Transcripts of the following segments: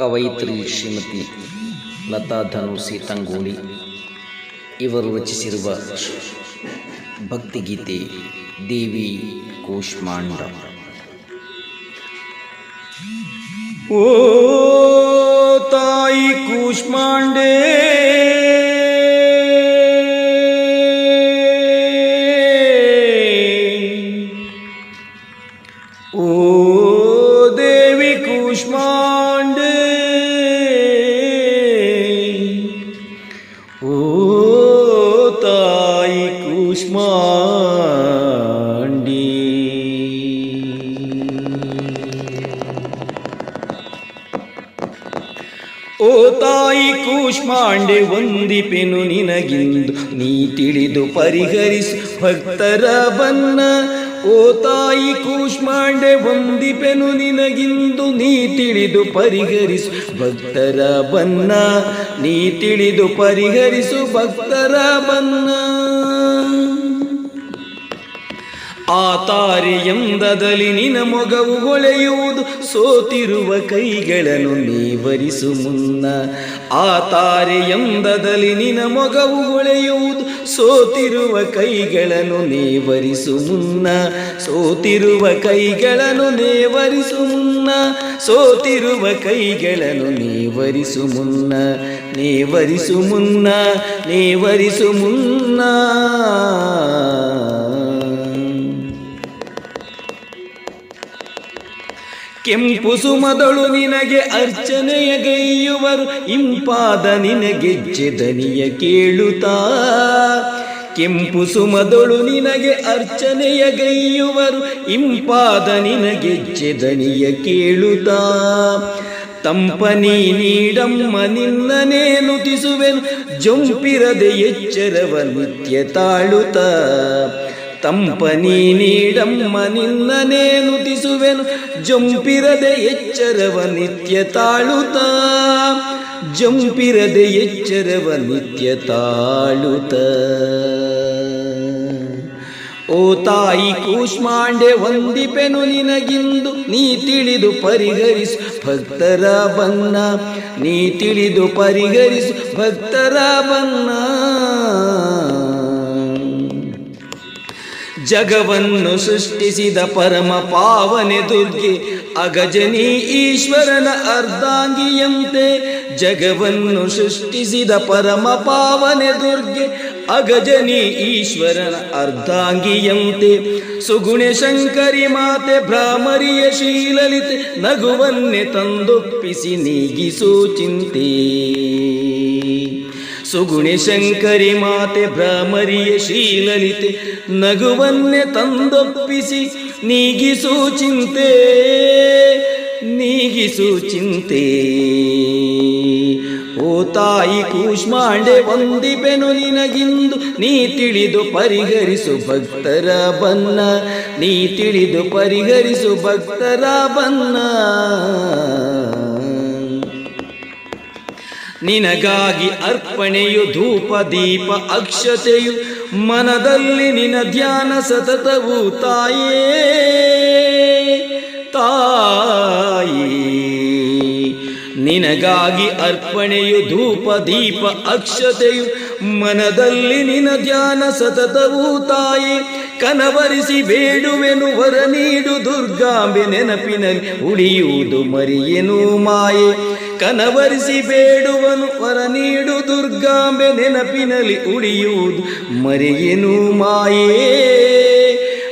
ಕವಯಿತ್ರಿ ಶ್ರೀಮತಿ ಲತಾ ಧನುಸಿ ತಂಗೋಳಿ. ಇವರು ರಚಿಸಿರುವ ಭಕ್ತಿಗೀತೆ ದೇವಿ ಕೂಷ್ಮಾಂಡ. ಓ ತಾಯಿ ಕೂಷ್ಮಾಂಡೆ ಓ ತಾಯಿ ಕೂಷ್ಮಾಂಡೆ, ವಂದಿಪೆನು ನಿನಗಿಂದು ನೀ ತಿಳಿದು ಪರಿಹರಿಸು ಭಕ್ತರ ಬನ್ನ ಓ ತಾಯಿ ಕೂಷ್ಮಾಂಡೆ, ವಂದಿಪೆನು ನಿನಗಿಂದು ನೀ ತಿಳಿದು ಪರಿಹರಿಸು ಭಕ್ತರ ಬನ್ನ ನೀ ತಿಳಿದು ಪರಿಹರಿಸು ಭಕ್ತರ ಬನ್ನ ಆ ತಾರೆಯಂದದಲ್ಲಿ ನಿನ ಮೊಗವು ಹೊಳೆಯುವುದು. ಸೋತಿರುವ ಕೈಗಳನ್ನು ನೀವರಿಸು ಮುನ್ನ. ಆ ತಾರೆಯಂದದಲ್ಲಿ ನಿನ ಮೊಗವು ಹೊಳೆಯುವುದು. ಸೋತಿರುವ ಕೈಗಳನ್ನು ನೇವರಿಸು ಮುನ್ನ. ಸೋತಿರುವ ಕೈಗಳನ್ನು ನೇವರಿಸು ಮುನ್ನ. ಸೋತಿರುವ ಕೈಗಳನ್ನು ನೇವರಿಸು ಮುನ್ನ. ನೇವರಿಸು ಮುನ್ನ. ನೇವರಿಸು ಮುನ್ನ. ಕೆಂಪು ಸುಮದಳು ನಿನಗೆ ಅರ್ಚನೆಯ ಗೈಯುವರು, ಇಂಪಾದ ನಿನಗೆ ದನಿಯ ಕೇಳುತ್ತಾ. ಕೆಂಪು ಸುಮದಳು ನಿನಗೆ ಅರ್ಚನೆಯ ಗೈಯುವರು, ಇಂಪಾದ ನಿನಗೆ ದನಿಯ ಕೇಳುತ್ತಾ. ತಂಪನಿ ನೀಡಮ್ಮ ನಿನ್ನನೇ ನುತಿಸುವೆನು ಜೊಂಪಿರದೆ ಎಚ್ಚರವ ನಿತ್ಯ ತಾಳುತ್ತ. ತಂಪನಿ ನೀಡಮ್ಮ ನಿನ್ನನೇ ನುತಿಸುವೆನು ಜಂಪಿರದೆ ಎಚ್ಚರವ ನಿತ್ಯ ತಾಳುತ. ಜಂಪಿರದೆ ಎಚ್ಚರವ ನಿತ್ಯ ತಾಳುತ. ಓ ತಾಯಿ ಕೂಷ್ಮಾಂಡೆ, ಹೊಂದಿಪೆನು ನಿನಗಿಂದು, ನೀ ತಿಳಿದು ಪರಿಹರಿಸು ಭಕ್ತರ ಬನ್ನ ನೀ ತಿಳಿದು ಪರಿಹರಿಸು ಭಕ್ತರ ಬನ್ನ ಜಗವನ್ನು ಸೃಷ್ಟಿಸಿದ ಪರಮ ಪಾವನೆ ದುರ್ಗೆ, ಅಗಜನಿ ಈಶ್ವರನ ಅರ್ಧಾಂಗಿಯಂತೆ ಜಗವನ್ನು ಸೃಷ್ಟಿಸಿದ ಪರಮ ಪಾವನೆ ದುರ್ಗೆ, ಅಗಜನಿ ಈಶ್ವರನ ಅರ್ಧಾಂಗಿಯಂತೆ ಸುಗುಣೆ ಶಂಕರಿ ಮಾತೆ ಭ್ರಾಮರಿಯ ಶೀಲಲಿತೆ ನಗುವನ್ನೇ ತಂದೊಪ್ಪಿಸಿ ನೀಗಿಸು ಚಿಂತೆ. ಸುಗುಣೆ ಶಂಕರಿ ಮಾತೆ ಭ್ರಾಮರಿಯ ಶೀಲಲಿತೆ, ನಗುವನ್ನೇ ತಂದೊಪ್ಪಿಸಿ ನೀಗಿಸು ಚಿಂತೆ ನೀಗಿಸು ಚಿಂತೆ. ಓ ತಾಯಿ ಕೂಷ್ಮಾಂಡೆ, ವಂದಿಪೆನು ನಿನಗಿಂದು ನೀ ತಿಳಿದು ಪರಿಹರಿಸು ಭಕ್ತರ ಬನ್ನ ನೀ ತಿಳಿದು ಪರಿಹರಿಸು ಭಕ್ತರ ಬನ್ನ ನಿನಗಾಗಿ ಅರ್ಪಣೆಯು ಧೂಪ, ದೀಪ, ಅಕ್ಷತೆಯು ಮನದಲ್ಲಿ ನಿನ ಧ್ಯಾನ ಸತತವು ತಾಯೇ. ತಾಯಿ, ನಿನಗಾಗಿ ಅರ್ಪಣೆಯು ಧೂಪ, ದೀಪ, ಅಕ್ಷತೆಯು ಮನದಲ್ಲಿ ನಿನ ಧ್ಯಾನ ಸತತವು ತಾಯಿ. ಕನವರಿಸಿ ಬೇಡುವೆನು, ವರ ನೀಡು ದುರ್ಗಾಂಬೆ ನೆನಪಿನಲ್ಲಿ ಉಳಿಯುವುದು ಮರಿಯೆನು ಮಾಯೆ. ಕನವರಿಸಿ ಬೇಡುವನು ವರ ನೀಡು ದುರ್ಗಾಂಬೆ ನೆನಪಿನಲ್ಲಿ ಉಳಿಯುವುದು. ಮರೆಯೇನು ಮಾಯೇ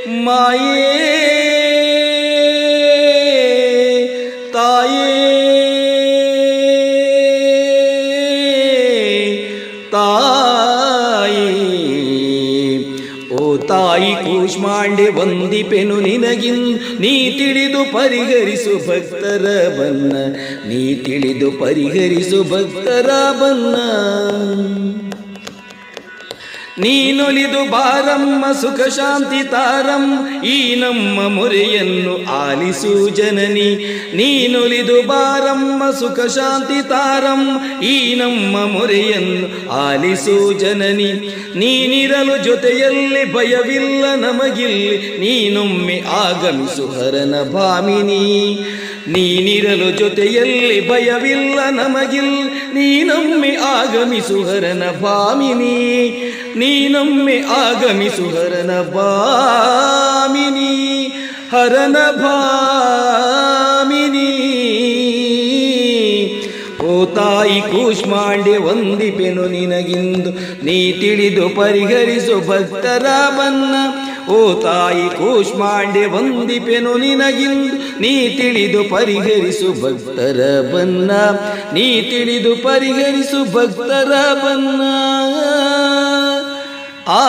ಮಾಯೇ ತಾಯೇ ತಾಯೇ. ತಾಯಿ ಕೂಷ್ಮಾಂಡೆ ವಂದಿಪೆನು ನಿನಗಿನ್. ನೀ ತಿಳಿದು ಪರಿಹರಿಸು ಭಕ್ತರ ಬನ್ನ ನೀ ತಿಳಿದು ಪರಿಹರಿಸು ಭಕ್ತರ ಬನ್ನ ನೀನೊಲಿದು ಬಾರಮ್ಮ ಸುಖ ಶಾಂತಿ ತಾರಂ. ಈ ನಮ್ಮ ಮೊರೆಯನ್ನು ಆಲಿಸು ಜನನಿ. ನೀನೊಲಿದು ಬಾರಮ್ಮ ಸುಖ ಶಾಂತಿ ತಾರಂ. ಈ ನಮ್ಮ ಮೊರೆಯನ್ನು ಆಲಿಸು ಜನನಿ. ನೀನಿರಲು ಜೊತೆಯಲ್ಲಿ ಭಯವಿಲ್ಲ ನಮಗಿಲ್ಲಿ. ನೀನೊಮ್ಮೆ ಆಗಮಿಸು ಹರನ ಭಾಮಿನಿ. ನೀನಿರಲು ಜೊತೆಯಲ್ಲಿ ಭಯವಿಲ್ಲ ನಮಗಿಲ್. ನೀನೊಮ್ಮೆ ಆಗಮಿಸು ಹರನ ಭಾಮಿನಿ. ನೀನೊಮ್ಮೆ ಆಗಮಿಸು ಹರನ ಭಾಮಿನಿ. ಹರನ ಭಾಮಿನಿ. ಓ ತಾಯಿ ಕೂಷ್ಮಾಂಡೆ, ವಂದಿಪೆನು ನಿನಗಿಂದು. ನೀ ತಿಳಿದು ಪರಿಹರಿಸು ಭಕ್ತರ ಬನ್ನ ಓ ತಾಯಿ ಕೂಷ್ಮಾಂಡೆ, ವಂದಿಪೆನು ನಿನಗಿಂದು ನೀ ತಿಳಿದು ಪರಿಹರಿಸು ಭಕ್ತರ ಬನ್ನ ನೀ ತಿಳಿದು ಪರಿಹರಿಸು ಭಕ್ತರ ಬನ್ನ ಆ